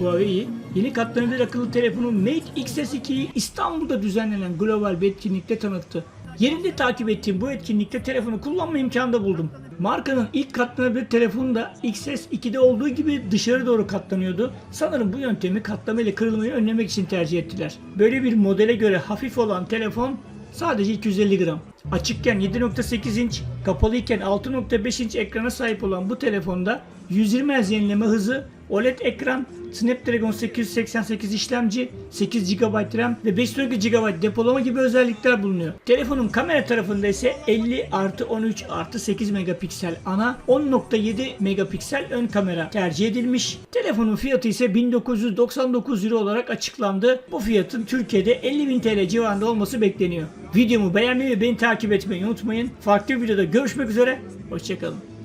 Huawei, yeni katlanabilir akıllı telefonu Mate XS2'yi İstanbul'da düzenlenen global bir etkinlikte tanıttı. Yerinde takip ettiğim bu etkinlikte telefonu kullanma imkanı da buldum. Markanın ilk katlanabilir telefonu da XS2'de olduğu gibi dışarı doğru katlanıyordu. Sanırım bu yöntemi katlamayla kırılmayı önlemek için tercih ettiler. Böyle bir modele göre hafif olan telefon sadece 250 gram. Açıkken 7.8 inç, kapalıyken 6.5 inç ekrana sahip olan bu telefonda 120 Hz yenileme hızı, OLED ekran, Snapdragon 888 işlemci, 8 GB RAM ve 512 GB depolama gibi özellikler bulunuyor. Telefonun kamera tarafında ise 50 artı 13 artı 8 megapiksel ana 10.7 megapiksel ön kamera tercih edilmiş. Telefonun fiyatı ise 1999 euro olarak açıklandı. Bu fiyatın Türkiye'de 50.000 TL civarında olması bekleniyor. Videomu beğenmeyi ve beni takip etmeyi unutmayın. Farklı bir videoda görüşmek üzere. Hoşçakalın.